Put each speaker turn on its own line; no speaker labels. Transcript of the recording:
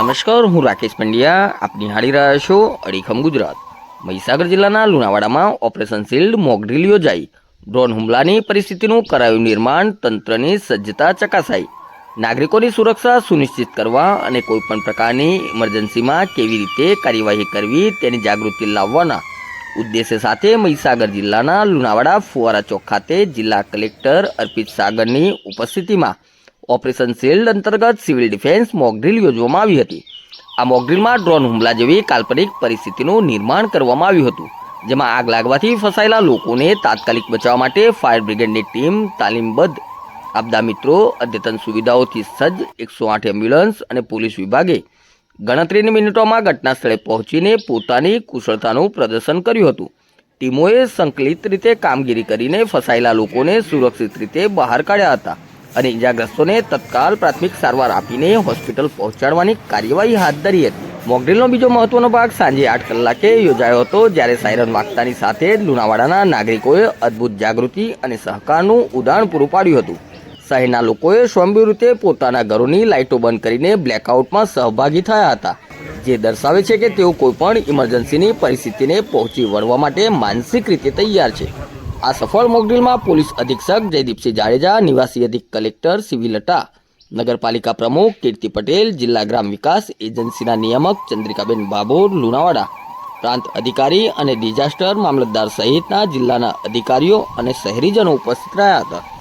નમસ્કાર, હું રાકેશ પંડ્યા. આપ નિહાળી રહ્યા છો અડીખમ ગુજરાત. મહીસાગર જિલ્લાના લુણાવાડામાં ઓપરેશન શિલ્ડ મોકડ્રીલ યોજાઈ. ડ્રોન હુમલાની પરિસ્થિતિનું કરાયું નિર્માણ, તંત્રની સજ્જતા ચકાસાઈ. નાગરિકોની સુરક્ષા સુનિશ્ચિત કરવા અને કોઈપણ પ્રકારની ઇમરજન્સીમાં કેવી રીતે કાર્યવાહી કરવી તેની જાગૃતિ લાવવાના ઉદ્દેશ્ય સાથે મહીસાગર જિલ્લાના લુણાવાડા ફુવારા ચોક ખાતે જિલ્લા કલેક્ટર અર્પિત સાગરની ઉપસ્થિતિમાં ઓપરેશન શિલ્ડ અંતર્ગત સિવિલ ડિફેન્સ મોકડ્રીલ યોજવામાં આવી હતી. આ મોકડ્રીલમાં ડ્રોન હુમલા જેવી કાલ્પનિક પરિસ્થિતિનું નિર્માણ કરવામાં આવ્યું હતું, જેમાં આગ લાગવાથી ફસાયેલા લોકોને તાત્કાલિક બચાવવા માટે ફાયર બ્રિગેડની ટીમ તાલીમબદ્ધ, આપદા મિત્રો, અદ્યતન સુવિધાઓથી સજ્જ એકસો આઠ એમ્બ્યુલન્સ અને પોલીસ વિભાગે ગણતરીની મિનિટોમાં ઘટના સ્થળે પહોંચીને પોતાની કુશળતાનું પ્રદર્શન કર્યું હતું. ટીમોએ સંકલિત રીતે કામગીરી કરીને ફસાયેલા લોકોને સુરક્ષિત રીતે બહાર કાઢ્યા હતા. અને ઇજાગ્રસ્તોને તત્કાલ પ્રાથમિક સારવાર આપીને હોસ્પિટલ પહોંચાડવાની કાર્યવાહી હાથ ધરી હતી. મોકડ્રીલનો બીજો મહત્વનો ભાગ સાંજે આઠ કલાકે યોજાયો હતો, જ્યારે સાયરન વાગતાની સાથે જ લુણાવાડાના નાગરિકોએ અદ્ભુત જાગૃતિ અને સહકારનું ઉદાહરણ પૂરું પાડ્યું હતું. શહેરના લોકોએ સ્વયંભૂ રીતે પોતાના ઘરોની લાઇટો બંધ કરીને બ્લેકઆઉટમાં સહભાગી થયા હતા. જે દર્શાવે છે કે તેઓ કોઈપણ ઇમરજન્સીની પરિસ્થિતિને પહોંચી વળવા માટે માનસિક રીતે તૈયાર છે. આ સફળ મોકડ્રીલમાં પોલીસ અધિક્ષક જયદીપસિંહ જાડેજા, નિવાસી અધિક કલેક્ટર સીવી લટા નગરપાલિકા પ્રમુખ કીર્તિ પટેલ, જિલ્લા ગ્રામ વિકાસ એજન્સીના નિયામક ચંદ્રિકાબેન બાબોર, લુણાવાડા પ્રાંત અધિકારી અને ડિઝાસ્ટર મામલતદાર સહિતના જિલ્લાના અધિકારીઓ અને શહેરીજનો ઉપસ્થિત રહ્યા હતા.